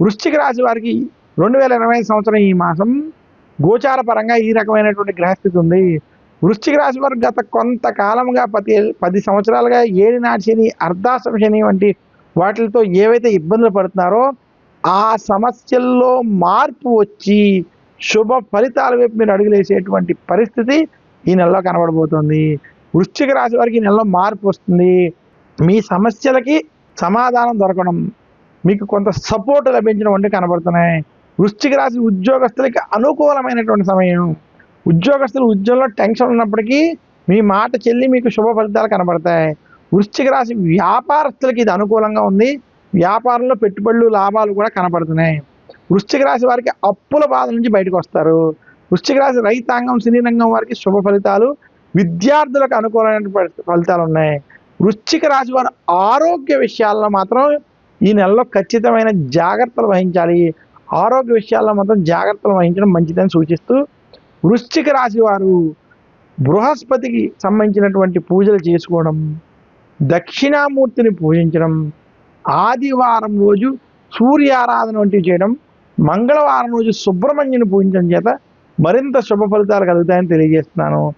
వృశ్చిక రాశి వారికి రెండు వేల ఇరవై సంవత్సరం ఈ మాసం గోచార పరంగా ఈ రకమైనటువంటి గ్రహస్థితి ఉంది. వృశ్చిక రాశి వారు గత కొంతకాలంగా పది పది సంవత్సరాలుగా ఏడి నాటి శని అర్ధాశ్రమ శని వంటి వాటితో ఏవైతే ఇబ్బందులు పడుతున్నారో ఆ సమస్యల్లో మార్పు వచ్చి శుభ ఫలితాల వైపు మీరు అడుగులేసేటువంటి పరిస్థితి ఈ నెలలో కనబడబోతోంది. వృశ్చిక రాశి వారికి ఈ నెలలో మార్పు వస్తుంది. మీ సమస్యలకి సమాధానం దొరకడం మీకు కొంత సపోర్ట్ లభించడం వంటి కనబడుతున్నాయి. వృశ్చిక రాశి ఉద్యోగస్తులకి అనుకూలమైనటువంటి సమయం. ఉద్యోగస్తులు ఉద్యోగంలో టెన్షన్ ఉన్నప్పటికీ మీ మాట చెల్లి మీకు శుభ ఫలితాలు కనబడతాయి. వృశ్చిక రాశి వ్యాపారస్తులకి ఇది అనుకూలంగా ఉంది. వ్యాపారంలో పెట్టుబడులు లాభాలు కూడా కనబడుతున్నాయి. వృశ్చిక రాశి వారికి అప్పుల బాధ నుంచి బయటకు వస్తారు. వృశ్చిక రాశి రైతాంగం సినీ రంగం వారికి శుభ ఫలితాలు విద్యార్థులకు అనుకూలమైన ఫలితాలు ఉన్నాయి. వృశ్చిక రాశి వారి ఆరోగ్య విషయాల్లో మాత్రం ఈ నెలలో ఖచ్చితమైన జాగ్రత్తలు వహించాలి. ఆరోగ్య విషయాల్లో మాత్రం జాగ్రత్తలు వహించడం మంచిదని సూచిస్తూ వృశ్చిక రాశి వారు బృహస్పతికి సంబంధించినటువంటి పూజలు చేసుకోవడం దక్షిణామూర్తిని పూజించడం ఆదివారం రోజు సూర్యారాధన వంటివి చేయడం మంగళవారం రోజు సుబ్రహ్మణ్యుని పూజించడం చేత మరింత శుభ ఫలితాలు కలుగుతాయని తెలియజేస్తున్నాను.